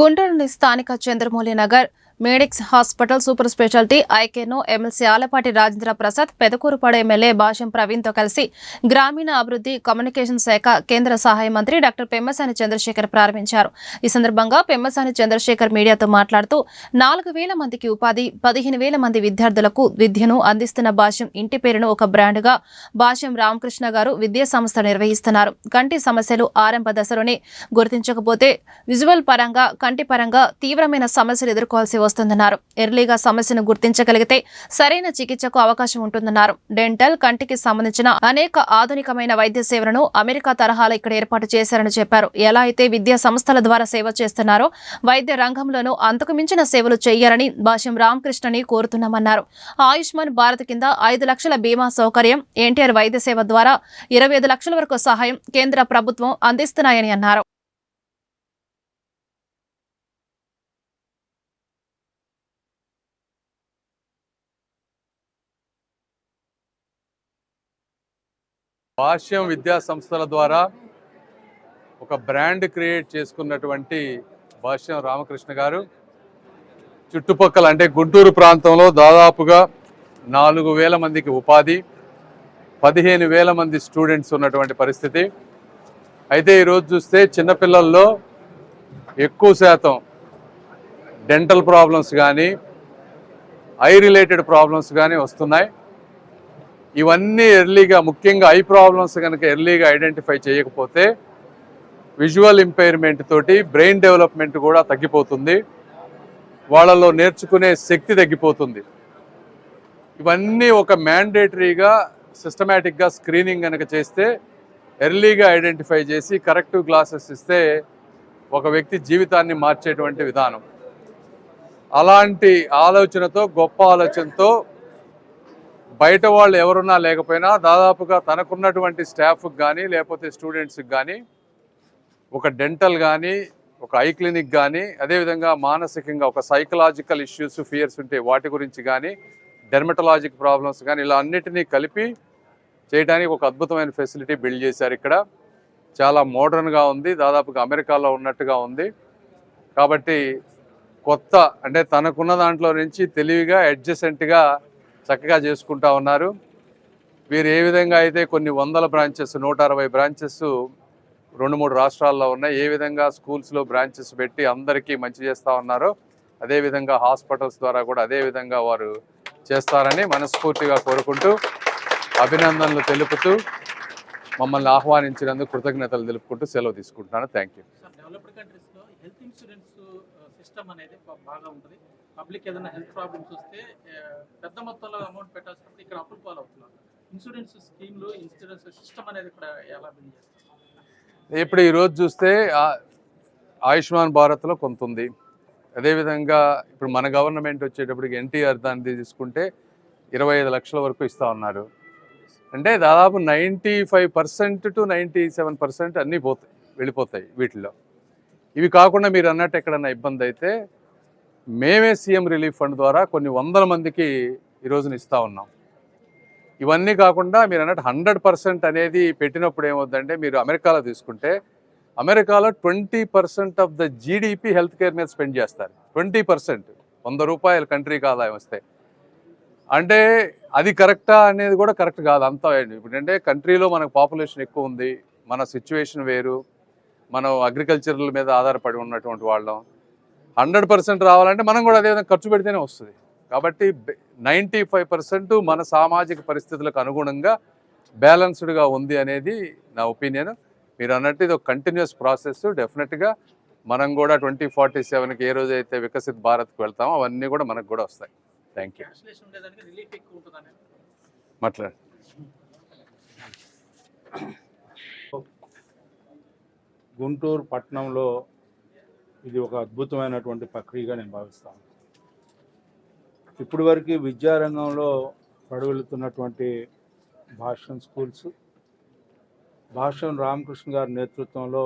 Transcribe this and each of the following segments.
గుంటూరులోని స్థానిక Chandramouli Nagar Medix hospital super speciality ఐకేను MLC Alapati Rajendra Prasad Pedakurapadu MLA Bhashyam ప్రవీణ్తో కలిసి గ్రామీణ అభివృద్ధి కమ్యూనికేషన్ శాఖ కేంద్ర సహాయ మంత్రి డాక్టర్ పెమ్మసాని చంద్రశేఖర్ ప్రారంభించారు. ఈ సందర్భంగా పెమ్మసాని చంద్రశేఖర్ మీడియాతో మాట్లాడుతూ నాలుగు వేల మందికి ఉపాధి పదిహేను వేల మంది విద్యార్థులకు విద్యను అందిస్తున్న భాష్యం ఇంటి పేరును ఒక బ్రాండ్గా భాష్యం రామకృష్ణ గారు విద్యా సంస్థ నిర్వహిస్తున్నారు. కంటి సమస్యలు ఆరంభ దశలోనే గుర్తించకపోతే విజువల్ పరంగా కంటి పరంగా తీవ్రమైన సమస్యలు ఎదుర్కోవాల్సి వస్తుందన్నారు. ఎర్లీగా సమస్యను గుర్తించగలిగితే సరైన చికిత్సకు అవకాశం ఉంటుందన్నారు. డెంటల్ కంటికి సంబంధించిన అనేక ఆధునికమైన వైద్య సేవలను అమెరికా తరహాలో ఇక్కడ ఏర్పాటు చేశారని చెప్పారు. ఎలా అయితే విద్యా సంస్థల ద్వారా సేవ చేస్తున్నారో వైద్య రంగంలోనూ అంతకు మించిన సేవలు చేయాలని భాష్యం రామకృష్ణని కోరుతున్నామన్నారు. ఆయుష్మాన్ భారత్ కింద ఐదు లక్షల బీమా సౌకర్యం ఎన్టీఆర్ వైద్య సేవ ద్వారా ఇరవై ఐదు లక్షల వరకు సహాయం కేంద్ర ప్రభుత్వం అందిస్తున్నాయని అన్నారు. భాష్యం విద్యా సంస్థల ద్వారా ఒక బ్రాండ్ క్రియేట్ చేసుకున్నటువంటి భాష్యం రామకృష్ణ గారు. చుట్టుపక్కల అంటే గుంటూరు ప్రాంతంలో దాదాపుగా నాలుగు వేల మందికి ఉపాధి పదిహేను వేల మంది స్టూడెంట్స్ ఉన్నటువంటి పరిస్థితి. అయితే ఈరోజు చూస్తే చిన్నపిల్లల్లో ఎక్కువ శాతం డెంటల్ ప్రాబ్లమ్స్ కానీ ఐ రిలేటెడ్ ప్రాబ్లమ్స్ కానీ వస్తున్నాయి. ఇవన్నీ ఎర్లీగా ముఖ్యంగా ఐ ప్రాబ్లమ్స్ కనుక ఎర్లీగా ఐడెంటిఫై చేయకపోతే విజువల్ ఇంపైర్మెంట్ తోటి బ్రెయిన్ డెవలప్మెంట్ కూడా తగ్గిపోతుంది. వాళ్ళలో నేర్చుకునే శక్తి తగ్గిపోతుంది. ఇవన్నీ ఒక మ్యాండేటరీగా సిస్టమేటిక్గా స్క్రీనింగ్ కనుక చేస్తే ఎర్లీగా ఐడెంటిఫై చేసి కరెక్టివ్ క్లాసెస్ ఇస్తే ఒక వ్యక్తి జీవితాన్ని మార్చేటువంటి విధానం. అలాంటి ఆలోచనతో గొప్ప ఆలోచనతో బయట వాళ్ళు ఎవరున్నా లేకపోయినా దాదాపుగా తనకున్నటువంటి స్టాఫ్కి కానీ లేకపోతే స్టూడెంట్స్కి కానీ ఒక డెంటల్ కానీ ఒక ఐ క్లినిక్ కానీ అదేవిధంగా మానసికంగా ఒక సైకలాజికల్ ఇష్యూస్ ఫియర్స్ ఉంటే వాటి గురించి కానీ డెర్మటలాజిక్ ప్రాబ్లమ్స్ కానీ ఇలా అన్నిటినీ కలిపి చేయడానికి ఒక అద్భుతమైన ఫెసిలిటీ బిల్డ్ చేశారు ఇక్కడ. చాలా మోడర్న్గా ఉంది దాదాపుగా అమెరికాలో ఉన్నట్టుగా ఉంది. కాబట్టి కొత్త అంటే తనకున్న దాంట్లో నుంచి తెలివిగా అడ్జసెంట్గా చక్కగా చేసుకుంటా ఉన్నారు. వీరు ఏ విధంగా అయితే కొన్ని వందల బ్రాంచెస్ నూట అరవై బ్రాంచెస్ రెండు మూడు రాష్ట్రాల్లో ఉన్నాయి ఏ విధంగా స్కూల్స్లో బ్రాంచెస్ పెట్టి అందరికీ మంచి చేస్తూ ఉన్నారో అదేవిధంగా హాస్పిటల్స్ ద్వారా కూడా అదే విధంగా వారు చేస్తారని మనస్ఫూర్తిగా కోరుకుంటూ అభినందనలు తెలుపుతూ మమ్మల్ని ఆహ్వానించినందుకు కృతజ్ఞతలు తెలుపుకుంటూ సెలవు తీసుకుంటున్నాను. థ్యాంక్ యూ డెవలప్డ్ కంట్రీస్లో హెల్త్ ఇన్సూరెన్స్ సిస్టమ్ అనేది బాగా ఉంటుంది. పబ్లిక్ ఏదైనా హెల్త్ ప్రాబ్లమ్స్ వస్తే పెద్ద మొత్తంలో అమౌంట్ పెట్టాల్సినప్పుడు ఇక్కడ అప్పులు పాలవుతున్నారు. ఇన్సూరెన్స్ స్కీమ్లు ఇన్సూరెన్స్ సిస్టమ్ అనేది ఇక్కడ ఎలా బిల్డ్ చేస్తారు? ఇప్పుడు ఈరోజు చూస్తే ఆయుష్మాన్ భారత్లో కొంత ఉంది. అదేవిధంగా ఇప్పుడు మన గవర్నమెంట్ వచ్చేటప్పటికి ఎన్టీఆర్ దాన్ని తీసుకుంటే ఇరవై ఐదు లక్షల వరకు ఇస్తూ ఉన్నారు. అంటే దాదాపు ninety five percent to ninety seven percent అన్నీ పోతాయి వెళ్ళిపోతాయి వీటిలో ఇవి కాకుండా మీరు అన్నట్టు ఎక్కడన్నా ఇబ్బంది అయితే మేమే సీఎం రిలీఫ్ ఫండ్ ద్వారా కొన్ని వందల మందికి ఈ రోజున ఇస్తా ఉన్నాం. ఇవన్నీ కాకుండా మీరు అన్నట్టు హండ్రెడ్ పర్సెంట్ అనేది పెట్టినప్పుడు ఏమవుతుందంటే మీరు అమెరికాలో తీసుకుంటే అమెరికాలో twenty percent of the GDP health care మీద స్పెండ్ చేస్తారు. Twenty percent. వంద రూపాయలు కంట్రీకి ఆదాయం వస్తే. అంటే అది కరెక్టా అనేది కూడా కరెక్ట్ కాదు అంతా. ఇప్పుడు అంటే కంట్రీలో మనకు పాపులేషన్ ఎక్కువ ఉంది. మన సిచ్యువేషన్ వేరు. మనం అగ్రికల్చరల్ మీద ఆధారపడి ఉన్నటువంటి వాళ్ళం. హండ్రెడ్ పర్సెంట్ రావాలంటే మనం కూడా అదేవిధంగా ఖర్చు పెడితేనే వస్తుంది. కాబట్టి నైంటీ ఫైవ్ పర్సెంట్ మన సామాజిక పరిస్థితులకు అనుగుణంగా బ్యాలెన్స్డ్గా ఉంది అనేది నా ఒపీనియన్ మీరు అన్నట్టు ఇది ఒక కంటిన్యూస్ ప్రాసెస్ డెఫినెట్గా మనం కూడా ట్వంటీ ఫార్టీ సెవెన్కి ఏ రోజు అయితే వికసిత్ భారత్కి వెళ్తామో అవన్నీ కూడా మనకు కూడా వస్తాయి. థ్యాంక్ యూ క్యాన్సిలేషన్ ఉండేదానికి రిలీఫ్ ఎక్కువ ఉంటుంది అనేది మాట్లాడు గుంటూరు పట్టణంలో ఇది ఒక అద్భుతమైనటువంటి ప్రక్రియగా నేను భావిస్తాను ఇప్పటి వరకు విద్యారంగంలో పడవెళుతున్నటువంటి భాషం స్కూల్స్ భాషం రామకృష్ణ గారి నేతృత్వంలో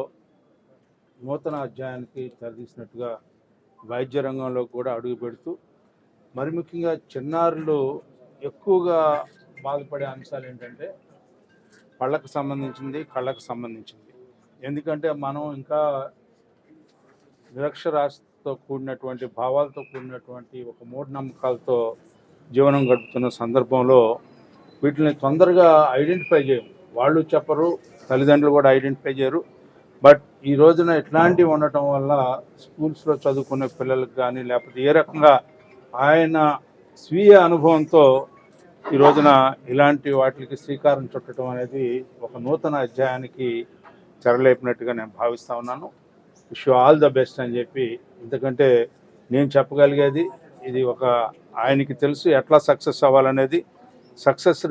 నూతన అధ్యాయానికి తెరదీసినట్టుగా వైద్య రంగంలో కూడా అడుగు పెడుతూ మరి ముఖ్యంగా చిన్నారులు ఎక్కువగా బాధపడే అంశాలు ఏంటంటే పళ్ళకు సంబంధించింది కళ్ళకు సంబంధించింది. ఎందుకంటే మనం ఇంకా నిరక్షరాస్యతతో కూడినటువంటి భావాలతో కూడినటువంటి ఒక మూఢనమ్మకాలతో జీవనం గడుపుతున్న సందర్భంలో వీటిని తొందరగా ఐడెంటిఫై చేయం వాళ్ళు చెప్పరు తల్లిదండ్రులు కూడా ఐడెంటిఫై చేయరు. బట్ ఈ రోజున ఇట్లాంటివి ఉండటం వల్ల స్కూల్స్లో చదువుకునే పిల్లలకు కానీ లేకపోతే ఏ రకంగా ఆయన స్వీయ అనుభవంతో ఈ రోజున ఇలాంటి వాటికి శ్రీకారం చుట్టడం అనేది ఒక నూతన అధ్యాయానికి తెరలేపినట్టుగా నేను భావిస్తూ ఉన్నాను. విష్ ఆల్ ద బెస్ట్ అని చెప్పి ఎందుకంటే నేను చెప్పగలిగేది ఇది ఒక ఆయనకి తెలుసు ఎట్లా సక్సెస్ అవ్వాలనేది. సక్సెస్